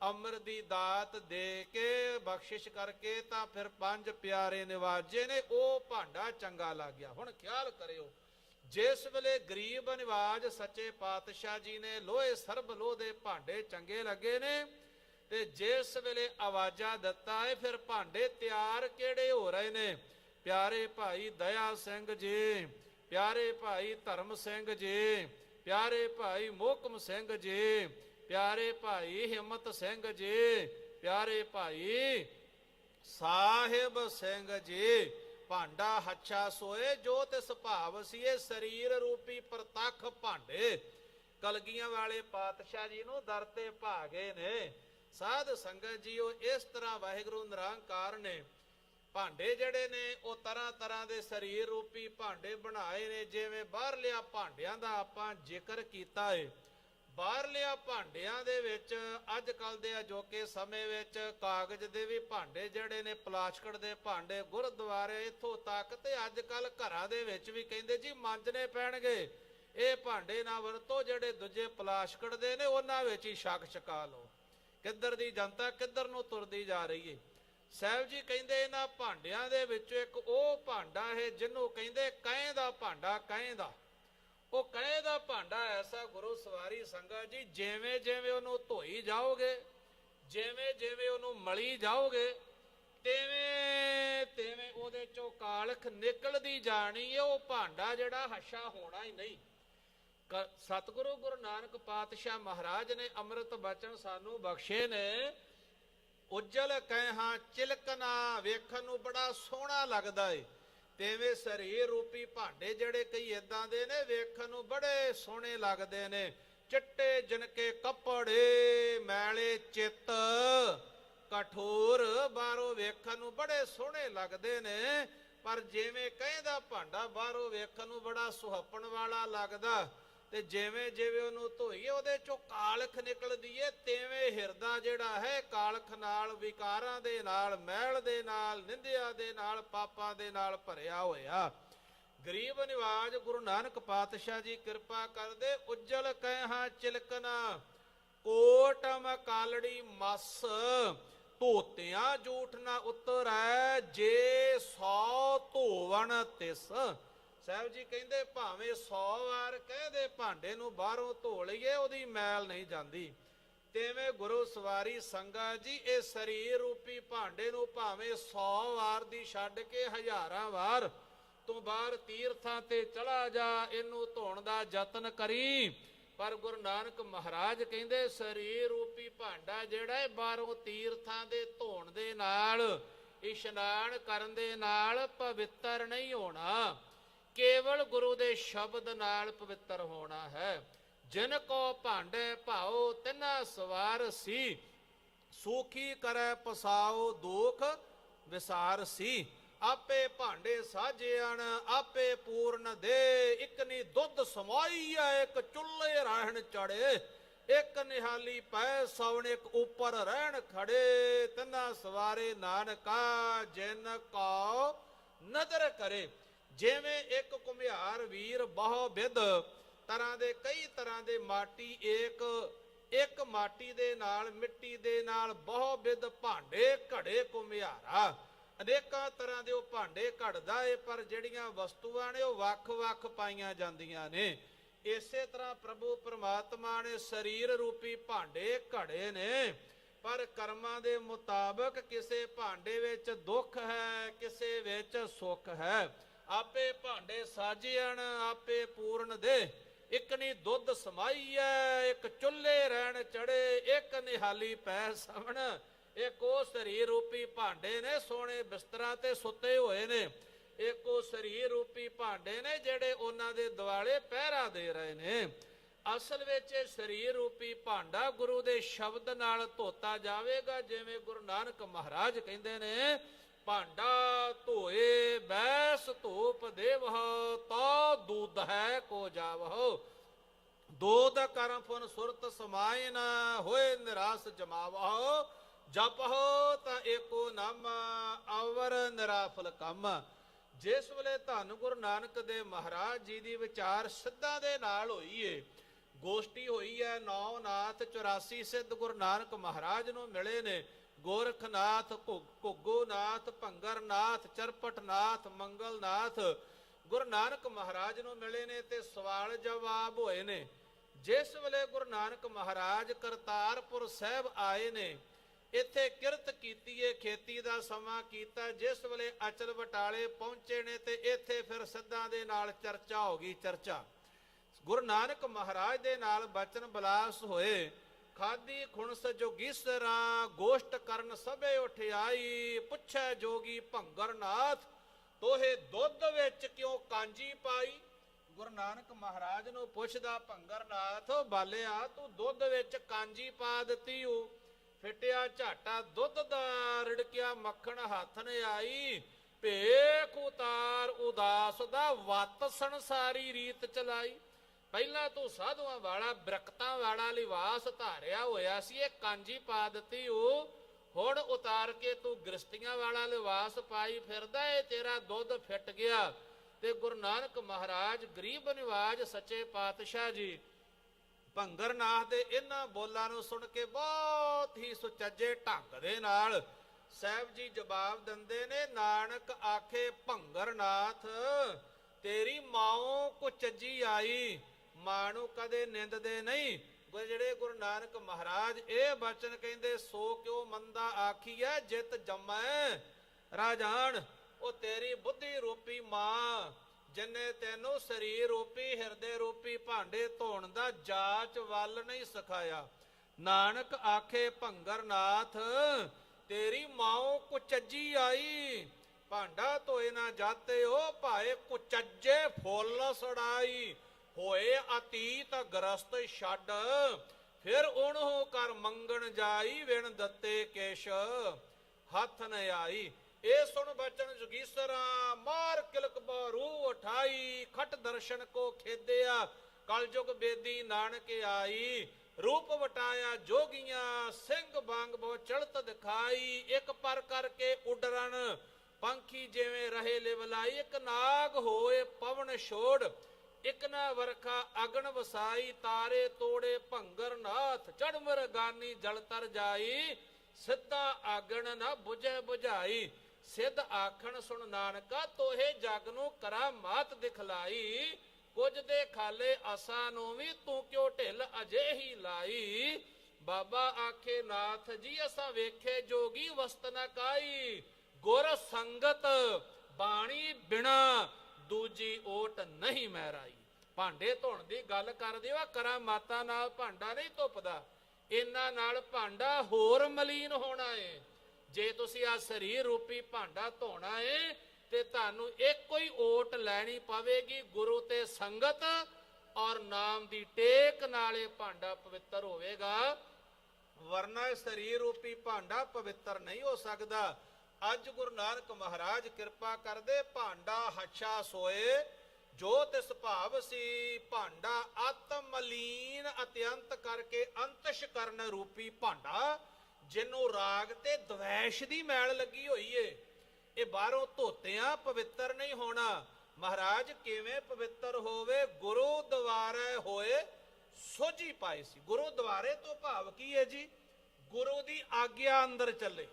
ਅਮਰ ਦੀ ਦਾਤ ਦੇ ਕੇ ਬਖਸ਼ਿਸ਼ ਕਰਕੇ ਤਾਂ ਫਿਰ ਪੰਜ ਪਿਆਰੇ ਨਿਵਾਜੇ ਨੇ, ਉਹ ਭਾਂਡਾ ਚੰਗਾ ਲੱਗ ਗਿਆ। ਹੁਣ ਖਿਆਲ ਕਰਿਓ ਜਿਸ ਵੇਲੇ ਗਰੀਬ ਨਿਵਾਜ ਸੱਚੇ ਪਾਤਸ਼ਾਹ ਜੀ ਨੇ ਲੋਹੇ ਸਰਬ ਲੋਹ ਦੇ ਭਾਂਡੇ ਚੰਗੇ ਲੱਗੇ ਨੇ, ਤੇ ਜਿਸ ਵੇਲੇ ਆਵਾਜ਼ਾਂ ਦਿੱਤਾ ਹੈ ਫਿਰ ਭਾਂਡੇ ਤਿਆਰ ਕਿਹੜੇ ਹੋ ਰਹੇ ਨੇ? ਪਿਆਰੇ ਭਾਈ ਦਇਆ ਸਿੰਘ ਜੀ, ਪਿਆਰੇ ਭਾਈ ਧਰਮ ਸਿੰਘ ਜੀ, ਪਿਆਰੇ ਭਾਈ ਮੋਕਮ ਸਿੰਘ ਜੀ, ਪਿਆਰੇ ਭਾਈ ਹਿੰਮਤ ਸਿੰਘ ਜੀ, ਪਿਆਰੇ ਭਾਈ ਸਾਹਿਬ ਸਿੰਘ ਜੀ। ਭਾਂਡਾ ਹੱਛਾ ਸੋਏ, ਜੋ ਤਿਸ ਭਾਵ ਸੀਏ, ਸਰੀਰ ਰੂਪੀ ਪ੍ਰਤੱਖ ਭਾਂਡੇ। ਕਲਗੀਆਂ ਵਾਲੇ ਪਾਤਸ਼ਾਹ ਜੀ ਨੂੰ ਦਰ ਤੇ ਭਾ ਗਏ ਨੇ। ਸਾਧ ਸੰਗਤ ਜੀਓ, ਇਸ ਤਰ੍ਹਾਂ ਵਾਹਿਗੁਰੂ ਨਿਰੰਕਾਰ ਨੇ। ਭਾਂਡੇ ਜਿਹੜੇ ਨੇ, ਉਹ ਤਰ੍ਹਾਂ ਤਰ੍ਹਾਂ ਦੇ ਸਰੀਰ ਰੂਪੀ ਭਾਂਡੇ ਬਣਾਏ ਨੇ। ਜਿਵੇਂ ਬਾਹਰਲਿਆਂ ਭਾਂਡਿਆਂ ਦਾ ਆਪਾਂ ਜ਼ਿਕਰ ਕੀਤਾ ਏ। ਬਾਹਰਲਿਆਂ ਭਾਂਡਿਆਂ ਦੇ ਵਿੱਚ ਅੱਜ ਕੱਲ ਦੇ ਅਜੋਕੇ ਸਮੇਂ ਵਿੱਚ ਕਾਗਜ਼ ਦੇ ਵੀ ਭਾਂਡੇ ਜਿਹੜੇ ਨੇ ਪਲਾਸਟਿਕ ਦੇ ਭਾਂਡੇ ਗੁਰਦੁਆਰੇ ਇਥੋਂ ਤੱਕ ਤੇ ਅੱਜ ਕੱਲ ਘਰਾਂ ਦੇ ਵਿੱਚ ਵੀ ਕਹਿੰਦੇ ਜੀ ਮਾਂਜਣੇ ਪੈਣਗੇ। ਇਹ ਭਾਂਡੇ ਨਾ ਵਰਤੋ, ਜਿਹੜੇ ਦੂਜੇ ਪਲਾਸਟਿਕ ਦੇ ਨੇ, ਉਹਨਾਂ ਵਿੱਚ ਹੀ ਛਕ ਛਕਾ ਲਓ। ਕਿੱਧਰ ਦੀ ਜਨਤਾ ਕਿੱਧਰ ਨੂੰ ਤੁਰਦੀ ਜਾ ਰਹੀ ਏ? ਸਾਹਿਬ ਜੀ ਕਹਿੰਦੇ ਇਹਨਾਂ ਭਾਂਡਿਆਂ ਦੇ ਵਿੱਚੋਂ ਇੱਕ ਉਹ ਭਾਂਡਾ ਹੈ, ਜਿਹਨੂੰ ਕਹਿੰਦੇ ਕਹੇ ਦਾ ਭਾਂਡਾ, ਕਹੇ ਦਾ। ਉਹ ਕਹੇ ਦਾ ਭਾਂਡਾ ਐਸਾ ਗੁਰੂ ਸਵਾਰੀ ਸੰਗਤ ਜੀ, ਜਿਵੇਂ ਜਿਵੇਂ ਉਹਨੂੰ ਧੋਈ ਜਾਓਗੇ, ਜਿਵੇਂ ਜਿਵੇਂ ਉਹਨੂੰ ਮਲੀ ਜਾਓਗੇ, ਤਿਵੇਂ ਤਿਵੇਂ ਉਹਦੇ ਚੋਂ ਕਾਲਖ ਨਿਕਲਦੀ ਜਾਣੀ ਹੈ ਉਹ ਭਾਂਡਾ ਜਿਹੜਾ ਹਸ਼ਾ ਹੋਣਾ ਹੀ ਨਹੀਂ। ਸਤਿਗੁਰੂ ਗੁਰੂ ਨਾਨਕ ਪਾਤਸ਼ਾਹ ਮਹਾਰਾਜ ਨੇ ਅੰਮ੍ਰਿਤ ਬਚਨ ਸਾਨੂੰ ਬਖਸ਼ੇ ਨੇ, ਉਜਲ ਕਹਿਹਾਂ ਚਿਲਕਨਾ ਵੇਖਣ ਨੂੰ ਬੜਾ ਸੋਹਣਾ ਲੱਗਦਾ ਏ। ਤੇਵੇਂ ਸਰੀਰ ਰੂਪੀ ਭਾਂਡੇ ਜਿਹੜੇ ਕਈ ਇਦਾਂ ਦੇ ਨੇ, ਵੇਖਣ ਨੂੰ ਬੜੇ ਸੋਹਣੇ ਲੱਗਦੇ ਨੇ। ਚਿੱਟੇ ਜਨਕੇ ਕੱਪੜੇ, ਮੈਲੇ ਚਿੱਤ, ਕਠੋਰ ਬਾਹਰੋਂ ਵੇਖਣ ਨੂੰ ਬੜੇ ਸੋਹਣੇ ਲੱਗਦੇ ਨੇ। ਪਰ ਜਿਵੇਂ ਕਹਿੰਦਾ ਭਾਂਡਾ ਬਾਹਰੋਂ ਵੇਖਣ ਨੂੰ ਬੜਾ ਸੁਹੱਪਣ ਵਾਲਾ ਲੱਗਦਾ। ਤੇ ਜਿਵੇਂ ਜਿਵੇਂ ਉਹਨੂੰ ਧੋਈਏ, ਉਹਦੇ ਚੋਂ ਕਾਲਖ ਨਿਕਲਦੀ ਏ ਤਿਵੇਂ ਹਿਰਦਾ ਜਿਹੜਾ ਹੈ, ਕਾਲਖ ਨਾਲ, ਵਿਕਾਰਾਂ ਦੇ ਨਾਲ, ਮਹਿਲ ਦੇ ਨਾਲ, ਨਿੰਦਿਆ ਦੇ ਨਾਲ, ਪਾਪਾਂ ਦੇ ਨਾਲ ਭਰਿਆ ਹੋਇਆ। ਗਰੀਬ ਨਿਵਾਜ ਗੁਰੂ ਨਾਨਕ ਪਾਤਸ਼ਾਹ ਜੀ ਕਿਰਪਾ ਕਰਦੇ, ਉਜਲ ਕਹਿਹਾ ਚਿਲਕਨਾ ਕੋਟਮ ਕਾਲੜੀ ਮਸ, ਧੋਤਿਆਂ ਜੂਠ ਨਾ ਉਤਰੈ, ਜੇ ਸੌ ਧੋਵਣ ਤਿਸ। ਸਾਹਿਬ ਜੀ ਕਹਿੰਦੇ ਭਾਵੇਂ 100 ਵਾਰ ਕਹਦੇ ਭਾਂਡੇ ਨੂੰ ਬਾਹਰੋਂ ਧੋ ਲਈਏ, ਉਹਦੀ ਮੈਲ ਨਹੀਂ ਜਾਂਦੀ। ਤੇਵੇਂ ਗੁਰੂ ਸਵਾਰੀ ਸੰਗਾ ਜੀ, ਇਹ ਸਰੀਰ ਰੂਪੀ ਭਾਂਡੇ ਨੂੰ ਭਾਵੇਂ 100 ਵਾਰ ਦੀ ਛੱਡ ਕੇ ਹਜ਼ਾਰਾਂ ਵਾਰ ਤੂੰ ਬਾਹਰ ਤੀਰਥਾਂ ਤੇ ਚਲਾ ਜਾ, ਇਹਨੂੰ ਧੋਣ ਦਾ ਯਤਨ ਕਰੀ। ਪਰ ਗੁਰੂ ਨਾਨਕ ਮਹਾਰਾਜ ਕਹਿੰਦੇ, ਸਰੀਰ ਰੂਪੀ ਭਾਂਡਾ ਜਿਹੜਾ ਹੈ, ਬਾਹਰੋਂ ਤੀਰਥਾਂ ਦੇ ਧੋਣ ਦੇ ਨਾਲ, ਇਸ਼ਨਾਨ ਕਰਨ ਦੇ ਨਾਲ ਪਵਿੱਤਰ ਨਹੀਂ ਹੋਣਾ। ਕੇਵਲ ਗੁਰੂ ਦੇ ਸ਼ਬਦ ਨਾਲ ਪਵਿੱਤਰ ਹੋਣਾ ਹੈ। ਜਿਨ ਕੋ ਭਾਂਡੇ ਭਾਉ ਤਿਨਾ ਸਵਾਰ ਸੀ। ਸੂਖੀ ਕਰੈ ਪਸਾਉ ਦੁਖ ਵਿਸਾਰ ਸੀ। ਆਪੇ ਭਾਂਡੇ ਸਾਜਿਆਣ ਆਪੇ ਪੂਰਨ ਦੇ। ਇੱਕ ਨੀ ਦੁੱਧ ਸਮਾਈਐ ਇੱਕ ਚੁੱਲ੍ਹੇ ਰਹਿਣ ਚੜੇ ਇੱਕ ਨਿਹਾਲੀ ਪੈ, ਸਵਣ ਇੱਕ ਉੱਪਰ ਰਹਿਣ ਖੜੇ ਤਿੰਨਾ ਸਵਾਰੇ ਨਾਨਕਾ, ਜਿਨ ਕੋ ਨਦਰ ਕਰੇ। ਜਿਵੇਂ ਇੱਕ ਕੁਮਿਹਾਰ ਵੀਰ ਬਹੁ ਵਿਦ ਤਰ੍ਹਾਂ ਦੇ ਕਈ ਤਰ੍ਹਾਂ ਦੇ ਮਾਟੀ ਏਕ, ਇੱਕ ਮਾਟੀ ਦੇ ਨਾਲ ਮਿੱਟੀ ਦੇ ਨਾਲ ਬਹੁ ਵਿਦ ਭਾਂਡੇ ਘੜੇ ਕੁਮਿਹਾਰਾ ਅਨੇਕਾਂ ਤਰ੍ਹਾਂ ਦੇ ਉਹ ਭਾਂਡੇ ਘੜਦਾ ਏ, ਪਰ ਜਿਹੜੀਆਂ ਵਸਤੂਆਂ ਨੇ ਉਹ ਵੱਖ-ਵੱਖ ਪਾਈਆਂ ਜਾਂਦੀਆਂ ਨੇ। ਇਸੇ ਤਰ੍ਹਾਂ ਪ੍ਰਭੂ ਪਰਮਾਤਮਾ ਨੇ ਸਰੀਰ ਰੂਪੀ ਭਾਂਡੇ ਘੜੇ ਨੇ। ਪਰ ਕਰਮਾਂ ਦੇ ਮੁਤਾਬਕ ਕਿਸੇ ਭਾਂਡੇ ਵਿੱਚ ਦੁੱਖ ਹੈ, ਕਿਸੇ ਵਿੱਚ ਸੁੱਖ ਹੈ। ਆਪੇ ਭਾਂਡੇ ਸਾਜਿਆਣ ਆਪੇ ਪੂਰਨ ਦੇ। ਇੱਕ ਨੀ ਦੁੱਧ ਸਮਾਈਐ, ਇੱਕ ਚੁੱਲ੍ਹੇ ਰਹਿਣ ਚੜੇ ਇੱਕ ਨਿਹਾਲੀ ਪੈ ਸਵਣ ਇੱਕ ਸਰੀਰ ਰੂਪੀ ਭਾਂਡੇ ਨੇ, ਸੋਹਣੇ ਬਿਸਤਰਾਂ ਤੇ ਸੁੱਤੇ ਹੋਏ ਨੇ। ਇੱਕੋ ਸਰੀਰ ਰੂਪੀ ਭਾਂਡੇ ਨੇ, ਜਿਹੜੇ ਉਹਨਾਂ ਦੇ ਦਿਵਾਲੇ ਪਹਿਰਾ ਦੇ ਰਹੇ ਨੇ। ਅਸਲ ਵਿੱਚ ਇਹ ਸਰੀਰ ਰੂਪੀ ਭਾਂਡਾ ਗੁਰੂ ਦੇ ਸ਼ਬਦ ਨਾਲ ਧੋਤਾ ਜਾਵੇਗਾ, ਜਿਵੇਂ ਗੁਰੂ ਨਾਨਕ ਮਹਾਰਾਜ ਕਹਿੰਦੇ ਨੇ ਹੈ ਕੋ ਜਾਵਹੁ। ਦੋਦ ਕਰਮ ਫੁਨ ਸੁਰਤ ਸਮਾਇ ਹੋਏ ਨਿਰਾਸ ਜਮਾਵਹੁ। ਜਪਹੁ ਤਾਂ ਏਕੋ ਨਾਮ, ਅਵਰ ਨਿਰਾਫਲ ਕੰਮ। ਜਿਸ ਵੇਲੇ ਧੰਨ ਗੁਰੂ ਨਾਨਕ ਦੇ ਮਹਾਰਾਜ ਜੀ ਦੀ ਵਿਚਾਰ ਸਿੱਧਾਂ ਦੇ ਨਾਲ ਹੋਈ ਏ ਗੋਸ਼ਟੀ ਹੋਈ ਹੈ, ਨੌ ਨਾਥ 84 ਸਿੱਧ ਗੁਰੂ ਨਾਨਕ ਮਹਾਰਾਜ ਨੂੰ ਮਿਲੇ ਨੇ। ਗੋਰਖਨਾਥ ਘੁੱਗੋਨਾਥ ਭੰਗਰਨਾਥ ਚਰਪਟਨਾਥ ਮੰਗਲਨਾਥ ਗੁਰੂ ਨਾਨਕ ਮਹਾਰਾਜ ਨੂੰ ਮਿਲੇ ਨੇ ਤੇ ਸਵਾਲ ਜਵਾਬ ਹੋਏ ਨੇ। ਜਿਸ ਵੇਲੇ ਗੁਰੂ ਨਾਨਕ ਮਹਾਰਾਜ ਕਰਤਾਰਪੁਰ ਸਾਹਿਬ ਆਏ ਨੇ, ਇੱਥੇ ਕਿਰਤ ਕੀਤੀ ਏ, ਖੇਤੀ ਦਾ ਸਮਾਂ ਕੀਤਾ, ਜਿਸ ਵੇਲੇ ਅਚਲ ਬਟਾਲੇ ਪਹੁੰਚੇ ਨੇ ਤੇ ਇੱਥੇ ਫਿਰ ਸਿੱਧਾਂ ਦੇ ਨਾਲ ਚਰਚਾ ਹੋ ਗਈ, ਚਰਚਾ। ਗੁਰੂ ਨਾਨਕ ਮਹਾਰਾਜ ਦੇ ਨਾਲ ਬਚਨ ਬਲਾਸ ਹੋਏ। ਖਾਦੀ ਖੁਣਸ ਜੋਗੀਸਰਾ ਗੋਸ਼ਟ ਕਰਨ ਸਭੇ ਉਠਿਆਈ ਪੁੱਛੈ ਜੋਗੀ ਭੰਗਰਨਾਥ ਤੋਹੇ ਦੁੱਧ ਵਿੱਚ ਕਿਉਂ ਕਾਂਜੀ ਪਾਈ? ਗੁਰੂ ਨਾਨਕ ਮਹਾਰਾਜ ਨੂੰ ਪੁੱਛਦਾ ਭੰਗਰਨਾਥ, ਬਾਲਿਆ, ਤੂੰ ਦੁੱਧ ਵਿੱਚ ਕਾਂਜੀ ਪਾ ਦਿੱਤੀ ਓ ਫਿਟਿਆ ਝਾਟਾ ਦੁੱਧ ਦਾ, ਰਿੜਕਿਆ ਮੱਖਣ ਹੱਥ ਨੇ ਆਈ, ਭੇਖ ਉਤਾਰ ਉਦਾਸ ਦਾ ਵਤ ਸੰਸਾਰੀ ਰੀਤ ਚਲਾਈ। ਪਹਿਲਾਂ ਤੂੰ ਸਾਧੂਆਂ ਵਾਲਾ, ਬਰਕਤਾਂ ਵਾਲਾ ਲਿਵਾਸ ਧਾਰਿਆ ਹੋਇਆ ਸੀ, ਇਹ ਕਾਂਜੀ ਪਾ ਦਿੱਤੀ ਉਹ ਹੁਣ ਉਤਾਰ ਕੇ ਤੂੰ ਗ੍ਰਸਤੀਆਂ ਵਾਲਾ ਲਿਵਾਸ ਪਾਈ ਫਿਰਦਾ ਏ, ਤੇਰਾ ਦੁੱਧ ਫਿੱਟ ਗਿਆ। ਤੇ ਗੁਰੂ ਨਾਨਕ ਮਹਾਰਾਜ ਗਰੀਬ ਨਿਵਾਜ ਸੱਚੇ ਪਾਤਸ਼ਾਹ ਜੀ ਭੰਗਰਨਾਥ ਦੇ ਇਹਨਾਂ ਬੋਲਾਂ ਨੂੰ ਸੁਣ ਕੇ ਬਹੁਤ ਹੀ ਸੁਚੱਜੇ ਢੰਗ ਦੇ ਨਾਲ ਸਾਹਿਬ ਜੀ ਜਵਾਬ ਦਿੰਦੇ ਨੇ, ਨਾਨਕ ਆਖੇ ਭੰਗਰਨਾਥ ਤੇਰੀ ਮਾਂ ਕੋ ਚੱਜੀ ਆਈ, ਮਾਂ ਨੂੰ ਕਦੇ ਨਿੰਦਦੇ ਨਹੀਂ। ਜਿਹੜੇ ਗੁਰੂ ਨਾਨਕ ਮਹਾਰਾਜ, ਇਹ ਬਚਨ ਕਹਿੰਦੇ, ਸੋ ਕਿਉ ਮੰਦਾ ਆਖੀਐ, ਜਿਤ ਜੰਮੈ ਰਾਜਾਨ। ਉਹ ਤੇਰੀ ਬੁੱਧੀ ਰੂਪੀ ਮਾਂ, ਜਿਨੇ ਤੈਨੂੰ ਸਰੀਰ ਰੂਪੀ, ਹਿਰਦੇ ਰੂਪੀ, ਭਾਂਡੇ ਧੋਣ ਦਾ ਜਾਚ ਵੱਲ ਨਹੀਂ ਸਿਖਾਇਆ। ਨਾਨਕ ਆਖੇ, ਭੰਗਰਨਾਥ, ਤੇਰੀ ਮਾਂ ਕੁਚੱਜੀ ਆਈ। ਭਾਂਡਾ ਧੋਏ ਨਾ ਜਾਤੇ ਉਹ ਭਾਏ ਕੁਚੱਜੇ ਫੁੱਲ ਸੜਾਈ। ਹੋਏ ਅਤੀਤ ਗਰਸਤ ਛੱਡ, ਫਿਰ ਉਹਨੂੰ ਕਰ ਮੰਗਣ ਜਾਈ ਵਿਣ ਦਿੱਤੇ ਕੇਸ਼। ਹੱਥ ਨ ਆਈ, ਇਹ ਸੁਣ ਬਚਨ ਜੁਗੀਸਰਾ, ਮਾਰ ਕਿਲਕ ਬਾਰੂ ਉਠਾਈ, ਖਟ ਦਰਸ਼ਨ ਕੋ ਖੇਦਿਆ। ਕਲਯੁਗ ਬੇਦੀ ਨਾਨਕ ਆਈ, ਰੂਪ ਵਟਾਇਆ ਜੋਗੀਆਂ, ਸਿੰਘ ਬਾਂਗ ਬਹੁ ਚੜਤ ਦਿਖਾਈ। ਇੱਕ ਪਰ ਕਰਕੇ ਉਡਰਨ, ਪੰਖੀ ਜਿਵੇਂ ਰਹੇ ਲਿਵਲਾਈ, ਇੱਕ ਨਾਗ ਹੋਏ ਪਵਨ ਛੋੜ। ਇਕ ਨਾ ਵਰਖਾ ਅਗਣ ਵਸਾਈ, ਤਾਰੇ ਤੋੜੇ ਭੰਗਰ ਨਾਥ ਚੜ ਮਰਗਾਨੀ ਜਲ ਤਰ ਜਾਈ, ਸਿੱਧਾ ਆਗਣ ਨਾ 부ਝੈ 부ਝਾਈ ਸਿੱਧ ਆਖਣ ਸੁਣ ਨਾਨਕਾ, ਤੋਹੇ ਜਗ ਨੂੰ ਕਰਾ ਮਾਤ ਦਿਖਲਾਈ, ਕੁਝ ਦੇ ਖਾਲੇ ਆਸਾ ਨੂੰ ਵੀ ਤੂੰ ਕਿਉ ਢਿੱਲ ਅਜੇ ਹੀ ਲਾਈ? ਬਾਬਾ ਆਖੇ, ਨਾਥ ਜੀ, ਅਸਾਂ ਵੇਖੇ ਜੋਗੀ ਵਸਤ ਨਾ ਕਾਈ, ਗੁਰ ਸੰਗਤ ਬਾਣੀ ਬਿਨਾ ਦੂਜੀ ਓਟ ਨਹੀਂ ਮਹਿਰਾਈ। ਭਾਂਡੇ ਧੋਣ ਦੀ ਗੱਲ ਕਰਦੇ ਆ ਕਰਾ ਮਾਤਾ ਨਾਲ ਭਾਂਡਾ ਨਹੀਂ ਧੁੱਪਦਾ। ਇਹਨਾਂ ਨਾਲ ਭਾਂਡਾ ਹੋਰ ਮਲੀਨ ਹੋਣਾ ਏ। ਜੇ ਤੁਸੀਂ ਆ ਸਰੀਰ ਰੂਪੀ ਭਾਂਡਾ ਧੋਣਾ ਏ, ਤੇ ਤੁਹਾਨੂੰ ਇੱਕੋ ਹੀ ਓਟ ਲੈਣੀ ਪਵੇਗੀ ਗੁਰੂ ਤੇ ਸੰਗਤ, ਔਰ ਨਾਮ ਦੀ ਟੇਕ ਨਾਲੇ ਭਾਂਡਾ ਪਵਿੱਤਰ ਹੋਵੇਗਾ। ਵਰਨਾ ਸਰੀਰ ਰੂਪੀ ਭਾਂਡਾ ਪਵਿੱਤਰ ਨਹੀਂ ਹੋ ਸਕਦਾ। ਅੱਜ ਗੁਰੂ ਨਾਨਕ ਮਹਾਰਾਜ ਕਿਰਪਾ ਕਰਦੇ ਭਾਂਡਾ ਹੱਛਾ ਸੋਏ, ਜੋ ਤਿਸ ਭਾਵ ਸੀ ਭਾਂਡਾ ਆਤਮ ਮਲੀਨ ਅਤਿਅੰਤ ਕਰਕੇ ਅੰਤਸ਼ ਕਰਨ ਰੂਪੀ ਭਾਂਡਾ ਜਿਹਨੂੰ ਰਾਗ ਤੇ ਦਵੈਸ਼ ਦੀ ਮੈਲ ਲੱਗੀ ਹੋਈ ਏ। ਇਹ ਬਾਹਰੋਂ ਧੋਤਿਆਂ ਪਵਿੱਤਰ ਨਹੀਂ ਹੋਣਾ। ਮਹਾਰਾਜ ਕਿਵੇਂ ਪਵਿੱਤਰ ਹੋਵੇ, ਗੁਰੂ ਦੁਆਰੇ ਹੋਏ, ਸੋਝੀ ਪਾਈ ਸੀ। ਗੁਰੂ ਦੁਆਰੇ ਤੋਂ ਭਾਵ ਕੀ ਹੈ ਜੀ? ਗੁਰੂ ਦੀ ਆਗਿਆ ਅੰਦਰ ਚੱਲੇ।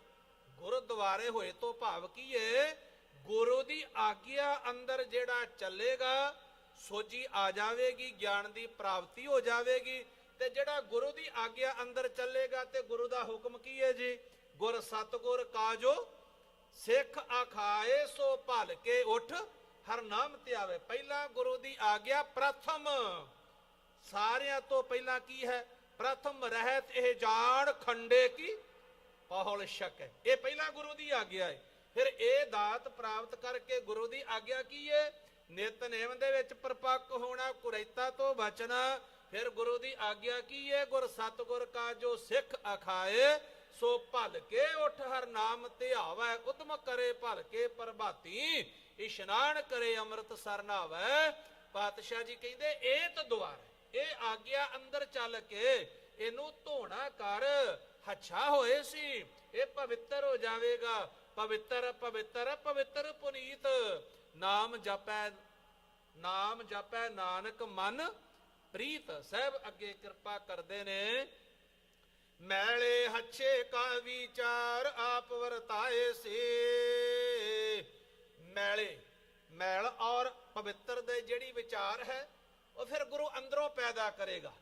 ਗੁਰਦੁਆਰੇ ਹੋਏ ਤੋਂ ਭਾਵ ਕੀ ਹੈ ਗੁਰੂ ਦੀ ਆਗਿਆ ਅੰਦਰ ਜਿਹੜਾ ਚੱਲੇਗਾ, ਸੋਝੀ ਆ ਜਾਵੇਗੀ, ਗਿਆਨ ਦੀ ਪ੍ਰਾਪਤੀ ਹੋ ਜਾਵੇਗੀ ਤੇ ਜਿਹੜਾ ਗੁਰੂ ਦੀ ਆਗਿਆ ਅੰਦਰ ਚੱਲੇਗਾ ਤੇ ਗੁਰੂ ਦਾ ਹੁਕਮ ਕੀ ਹੈ ਜੀ? ਗੁਰ ਸਤਗੁਰ ਕਾਜੋ, ਸਿੱਖ ਆਖਾਏ ਸੋ ਭਲ ਕੇ ਉਠ, ਹਰ ਨਾਮ ਤੇ ਆਵੇ। ਪਹਿਲਾ ਗੁਰੂ ਦੀ ਆਗਿਆ ਪ੍ਰਥਮ। ਸਾਰਿਆਂ ਤੋਂ ਪਹਿਲਾਂ ਕੀ ਹੈ? ਪ੍ਰਥਮ ਰਹਿਤ ਇਹ ਜਾਣ ਖੰਡੇ ਕੀ? ਪਹੁਲ ਸ਼ਕ ਹੈ। ਇਹ ਪਹਿਲਾਂ ਗੁਰੂ ਦੀ ਆਗਿਆ ਹੈ। ਫਿਰ ਇਹ ਦਾਤ ਪ੍ਰਾਪਤ ਕਰਕੇ ਗੁਰੂ ਦੀ ਆਗਿਆ ਕੀ ਹੈ? ਨਿਤਨੇਮ ਦੇ ਵਿੱਚ ਪਰਪੱਕ ਹੋਣਾ, ਕੁਰੈਤਾ ਤੋਂ ਬਚਣਾ। ਫਿਰ ਗੁਰੂ ਦੀ ਆਗਿਆ ਕੀ ਹੈ? ਗੁਰ ਸਤਗੁਰ ਕਾ ਜੋ ਸਿੱਖ ਅਖਾਏ, ਸੋ ਭਲ ਕੇ ਉਠ ਹਰ ਨਾਮ ਧਿਆਵੈ ਉਦਮ ਕਰੇ ਭਲ ਕੇ ਪ੍ਰਭਾਤੀ, ਇਸ਼ਨਾਨ ਕਰੇ ਅੰਮ੍ਰਿਤ ਸਰ ਪਾਤਸ਼ਾਹ ਜੀ ਕਹਿੰਦੇ, ਇਹ ਤਾਂ ਦੁਆਰ ਇਹ ਆਗਿਆ ਅੰਦਰ ਚੱਲ ਕੇ ਇਹਨੂੰ ਧੋਣਾ ਕਰ। ਹੱਛਾ ਹੋਏ ਸੀ, ਇਹ ਪਵਿੱਤਰ ਹੋ ਜਾਵੇਗਾ। ਪਵਿੱਤਰ ਪਵਿੱਤਰ ਪਵਿੱਤਰ ਪੁਨੀਤ, ਨਾਮ ਜਪੈ ਨਾਮ ਜਪੈ ਨਾਨਕ ਮਨ, ਪ੍ਰੀਤ ਸਹਿਬ ਅੱਗੇ ਕਿਰਪਾ ਕਰਦੇ ਨੇ। ਮੈਲੇ ਹੱਛੇ ਕਾ ਵਿਚਾਰ ਆਪ ਵਰਤਾਏ ਸੀ। ਮੈਲੇ, ਮੈਲ ਔਰ ਪਵਿੱਤਰ ਦੇ ਜਿਹੜੀ ਵਿਚਾਰ ਹੈ, ਉਹ ਫਿਰ ਗੁਰੂ ਅੰਦਰੋਂ ਪੈਦਾ ਕਰੇਗਾ।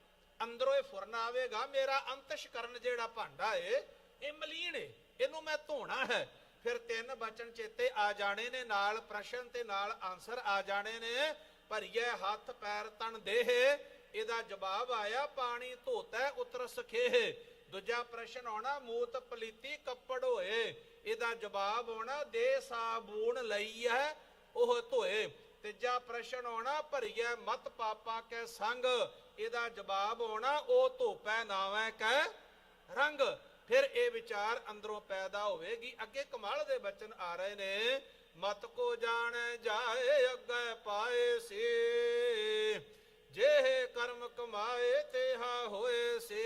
ਅੰਦਰੋਂ ਇਹ ਫੁਰਨ ਆਵੇਗਾ, ਮੇਰਾ ਅੰਤਸ਼ਕਰਨ ਜਿਹੜਾ ਭਾਂਡਾ ਏ, ਇਹ ਮਲੀਨ ਏ, ਇਹਨੂੰ ਮੈਂ ਧੋਣਾ ਹੈ। ਫਿਰ ਤਿੰਨ ਬਚਨ ਚੇਤੇ ਆ ਜਾਣੇ ਨੇ, ਨਾਲ ਪ੍ਰਸ਼ਨ ਤੇ ਨਾਲ ਆਨਸਰ ਆ ਜਾਣੇ ਨੇ। ਭਰੀਏ ਹੱਥ, ਪੈਰ ਤਨ ਦੇਹ ਇਹਦਾ ਜਵਾਬ ਆਇਆ, ਪਾਣੀ ਧੋਤਾ, ਉਤਰ ਸਖੇ ਦੂਜਾ ਪ੍ਰਸ਼ਨ ਆਉਣਾ, ਮੂਤ ਪਲੀਤੀ ਕੱਪੜ ਹੋਏ। ਇਹਦਾ ਜਵਾਬ ਆਉਣਾ, ਦੇ ਸਾਬੂਨ ਲਈ ਹੈ, ਉਹ ਧੋਏ। ਤੀਜਾ ਪ੍ਰਸ਼ਨ ਆਉਣਾ, ਭਰੀਏ ਮਤ ਪਾਪਾ ਕੇ ਸੰਗ। ਇਹਦਾ ਜਵਾਬ ਹੋਣਾ, ਉਹ ਧੋਪੈ ਨਾਵੇਂ ਕੈ ਰੰਗ। ਫਿਰ ਇਹ ਵਿਚਾਰ ਅੰਦਰੋਂ ਪੈਦਾ ਹੋਵੇਗੀ। ਅੱਗੇ ਕਮਾਲ ਦੇ ਬਚਨ ਆ ਰਹੇ ਨੇ, ਮਤ ਕੋ ਜਾਣੈ ਜਾਏ, ਅੱਗੇ ਪਾਏ ਸੀ। ਜਿਹੇ ਕਰਮ ਕਮਾਏ, ਤੇਹਾ ਹੋਏ ਸੀ।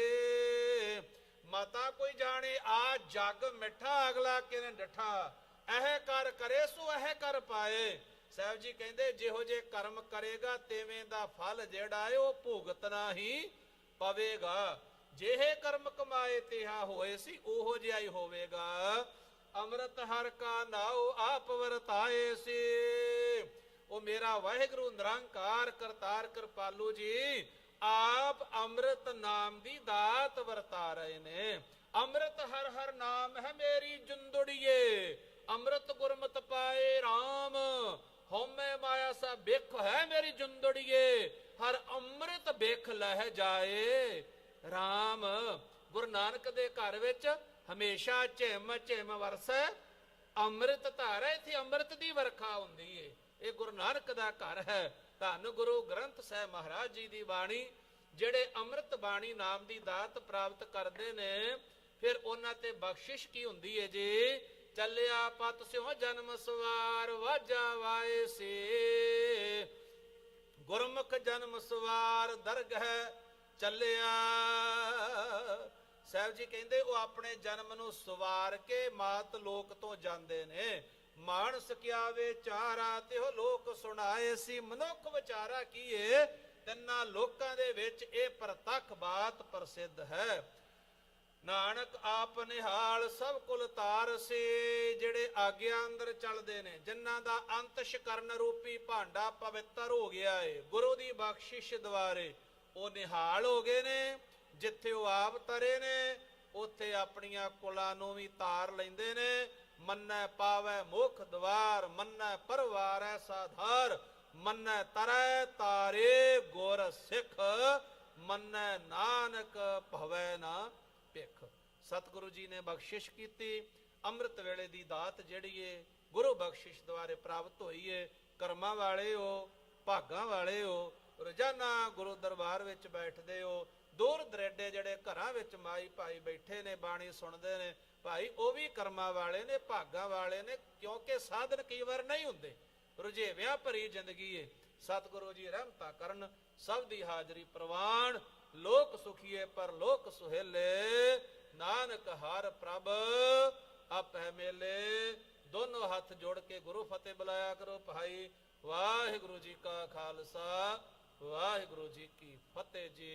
ਮਾਤਾ ਕੋਈ ਜਾਣੇ, ਆ ਜਗ ਮਿੱਠਾ ਅਗਲਾ ਕਿਨ ਡਠਾ। ਇਹ ਕਰ ਕਰੇ, ਸੋ ਇਹ ਕਰ ਪਾਏ। ਸਾਹਿਬ ਜੀ ਕਹਿੰਦੇ, ਜਿਹੋ ਜੇ ਕਰਮ ਕਰੇਗਾ, ਤੇਵੇਂ ਦਾ ਫਲ ਜਿਹੜਾ ਹੈ, ਉਹ ਭੁਗਤਣਾ ਹੀ ਪਵੇਗਾ। ਜਿਹੇ ਕਰਮ ਕਮਾਏ ਤਿਹਾ ਹੋਏ ਸੀ, ਉਹੋ ਜਿਹਾ ਹੀ ਹੋਵੇਗਾ। ਅੰਮ੍ਰਿਤ ਹਰ ਕਾ ਨਾਉ ਆਪ ਵਰਤਾਏ ਸੀ। ਉਹ ਮੇਰਾ ਵਾਹਿਗੁਰੂ ਨਿਰੰਕਾਰ ਕਰਤਾਰ ਕਿਰਪਾਲੂ ਜੀ, ਆਪ ਅੰਮ੍ਰਿਤ ਨਾਮ ਦੀ ਦਾਤ ਵਰਤਾ ਰਹੇ ਨੇ। ਅੰਮ੍ਰਿਤ ਹਰ ਹਰ ਨਾਮ ਹੈ ਮੇਰੀ ਜੁੰਦੜੀਏ, ਅੰਮ੍ਰਿਤ ਗੁਰਮਤ ਪਾਏ RAM ਹਉਮੈ ਮਾਇਆ ਸਾ ਬਿਖ ਹੈ ਮੇਰੀ ਜੁੰਦੜੀਏ, ਹਰ ਅੰਮ੍ਰਿਤ ਬਿਖ ਲਹਿ ਜਾਏ। RAM ਗੁਰੂ ਨਾਨਕ ਦੇ ਘਰ ਵਿੱਚ ਹਮੇਸ਼ਾ ਝਿਮ ਝਿਮ ਵਰਸੈ, ਅੰਮ੍ਰਿਤ ਧਾਰਾ ਇੱਥੇ ਅੰਮ੍ਰਿਤ ਦੀ ਵਰਖਾ ਹੁੰਦੀ ਏ। ਇਹ ਗੁਰੂ ਨਾਨਕ ਦਾ ਘਰ ਹੈ। ਧੰਨ ਗੁਰੂ ਗ੍ਰੰਥ ਸਾਹਿਬ ਮਹਾਰਾਜ ਜੀ ਦੀ ਬਾਣੀ, ਜਿਹੜੇ ਅੰਮ੍ਰਿਤ ਬਾਣੀ ਨਾਮ ਦੀ ਦਾਤ ਪ੍ਰਾਪਤ ਕਰਦੇ ਨੇ, ਫਿਰ ਉਹਨਾਂ ਤੇ ਬਖਸ਼ਿਸ਼ ਕੀ ਹੁੰਦੀ ਏ ਜੀ? ਚੱਲਿਆ ਪਤ ਸਿਉ ਜਨਮ ਸਵਾਰ, ਵਾਜਾ ਵਾਏ ਸੇ। ਗੁਰਮੁਖ ਜਨਮ ਸਵਾਰ, ਦਰਗਹ ਚੱਲਿਆ। ਸਾਹਿਬ ਜੀ ਕਹਿੰਦੇ, ਉਹ ਆਪਣੇ ਜਨਮ ਨੂੰ ਸਵਾਰ ਕੇ ਮਾਤ ਲੋਕ ਤੋਂ ਜਾਂਦੇ ਨੇ। ਮਾਨਸ ਕਿਆ ਵਿਚਾਰਾ ਤੇ ਉਹ ਲੋਕ ਸੁਣਾਏ ਸੀ। ਮਨੁੱਖ ਵਿਚਾਰਾ ਕੀਏ ਤਿੰਨਾਂ ਲੋਕਾਂ ਦੇ ਵਿੱਚ ਇਹ ਪ੍ਰਤੱਖ ਬਾਤ ਪ੍ਰਸਿੱਧ ਹੈ। ਨਾਨਕ ਆਪ ਨਿਹਾਲ ਸਭ ਕੁਲ ਤਾਰ ਜਿਹੜੇ ਆਗਿਆ ਅੰਦਰ ਚੱਲਦੇ ਨੇ, ਜਿਨ੍ਹਾਂ ਦਾ ਅੰਤਸ਼ ਕਰਨ ਰੂਪੀ ਭਾਂਡਾ ਪਵਿੱਤਰ ਹੋ ਗਿਆ ਏ, ਗੁਰੂ ਦੀ ਬਖਸ਼ਿਸ਼ ਦੁਆਰੇ ਉਹ ਨਿਹਾਲ ਹੋ ਗਏ ਨੇ, ਜਿੱਥੇ ਉਹ ਆਪ ਤਰੇ ਨੇ, ਉੱਥੇ ਆਪਣੀਆਂ ਕੁਲਾਂ ਨੂੰ ਵੀ ਤਾਰ ਲੈਂਦੇ ਨੇ, ਮੰਨੈ ਪਾਵੈ ਮੁਖ ਦਵਾਰ, ਮੰਨੈ ਪਰਵਾਰੈ ਸਾਧਾਰ, ਮੰਨੈ ਤਰੈ ਤਾਰੇ ਗੁਰ ਸਿੱਖ, ਮੰਨੈ ਨਾਨਕ ਭਵੈ ਨਾ। ਭਿਖ। ਸਤਿਗੁਰੂ ਜੀ ਨੇ ਬਖਸ਼ਿਸ਼ ਕੀਤੀ। ਅੰਮ੍ਰਿਤ ਵੇਲੇ ਦੀ ਦਾਤ ਜਿਹੜੀ ਏ, ਗੁਰੂ ਬਖਸ਼ਿਸ਼ ਦੁਆਰੇ ਪ੍ਰਾਪਤ ਹੋਈ ਏ। ਕਰਮਾਂ ਵਾਲੇ ਹੋ, ਭਾਗਾਂ ਵਾਲੇ ਹੋ, ਰੋਜ਼ਾਨਾ ਗੁਰੂ ਦਰਬਾਰ ਵਿੱਚ ਬੈਠਦੇ ਹੋ। ਦੂਰ ਦਰੇਡੇ ਜਿਹੜੇ ਘਰਾਂ ਵਿੱਚ ਮਾਈ ਭਾਈ ਬੈਠੇ ਨੇ, ਬਾਣੀ ਸੁਣਦੇ ਨੇ। ਭਾਈ, ਉਹ ਵੀ ਕਰਮਾਂ ਵਾਲੇ ਨੇ, ਭਾਗਾਂ ਵਾਲੇ ਨੇ, ਕਿਉਂਕਿ ਸਾਧਨ ਕਈ ਵਾਰ ਨਹੀਂ ਹੁੰਦੇ। ਰੁਝੇਵਿਆਂ ਭਰੀ ਜ਼ਿੰਦਗੀ ਏ। ਸਤਿਗੁਰੂ ਜੀ ਰਹਿਮਤਾ ਕਰਨ, ਸਭ ਦੀ ਹਾਜ਼ਰੀ ਪ੍ਰਵਾਨ। ਲੋਕ ਸੁਖੀਏ ਪਰ ਲੋਕ ਸੁਹੇਲੇ, ਨਾਨਕ ਹਰ ਪ੍ਰਭ ਆਪੈ ਮੇਲੇ। ਦੋਨੋਂ ਹੱਥ ਜੋੜ ਕੇ ਗੁਰੂ ਫਤਿਹ ਬੁਲਾਇਆ ਕਰੋ ਭਾਈ। ਵਾਹਿਗੁਰੂ ਜੀ ਕਾ ਖਾਲਸਾ, ਵਾਹਿਗੁਰੂ ਜੀ ਕੀ ਫਤਿਹ ਜੀ।